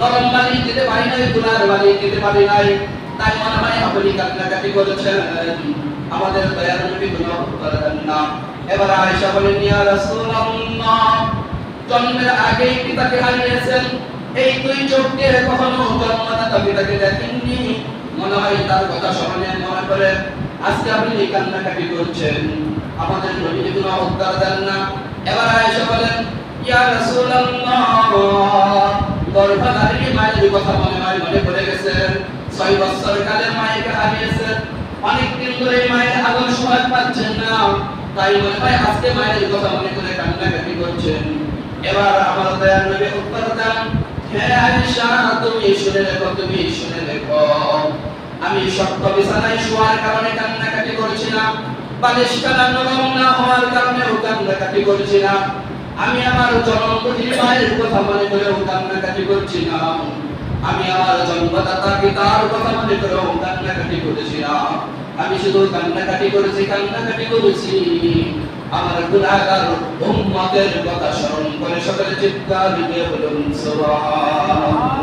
নরম বালি পারি নাই বালি পারি নাই। তাই মনে হয় আপনি করেছেন, আমাদের দয়ার নবী না। এবার আয়েশা রাসূলুল্লাহ, জন্মের হারিয়েছেন। এই দুই চোখ দিয়ে কখনো জন্মদাতা দেখেননি মনে হয় তার কথা মনে করে আজকে আপনি এই কান্নাকাটি করছেন। আমাদের নবী কোনো উত্তর দেন না। এবার আয়েশা বলেন, ইয়া রাসূলুল্লাহ গর্ভধারিণী মায়ের কথা মনে মনে পড়ে গেছে। ছয় বছর কালে মায়েকে দিন ধরে মায়ের সময় পাচ্ছেন না। তাই মনে হয় আজকে মায়ের কথা মনে করে কান্নাকাটি করছেন। এবার আমার দয়ার নবী উত্তর দেন আয়েশা, তুমি শুনে রেখো, তুমি শুনে রেখো। আমি শক্ত বিছানায় শোয়ার কারণে কান্নাকাটি করছি না বালিশ কানা নরম না হওয়ার কারণে কান্নাকাটি করছি না আমি আমার জন্মপতি মায়ের কথা মনে করে কান্নাকাটি করছি না আমি আমার জন্মদাতা পিতার কথা মনে করে কান্নাকাটি করেছি না আমি শুধু কান্নাকাটি করেছি কান্নাকাটি করেছি। আমার গুনাহগার উম্মতের কথা স্মরণ করে সকলে চিৎকার দিয়ে বলুন, সুবহানাল্লাহ।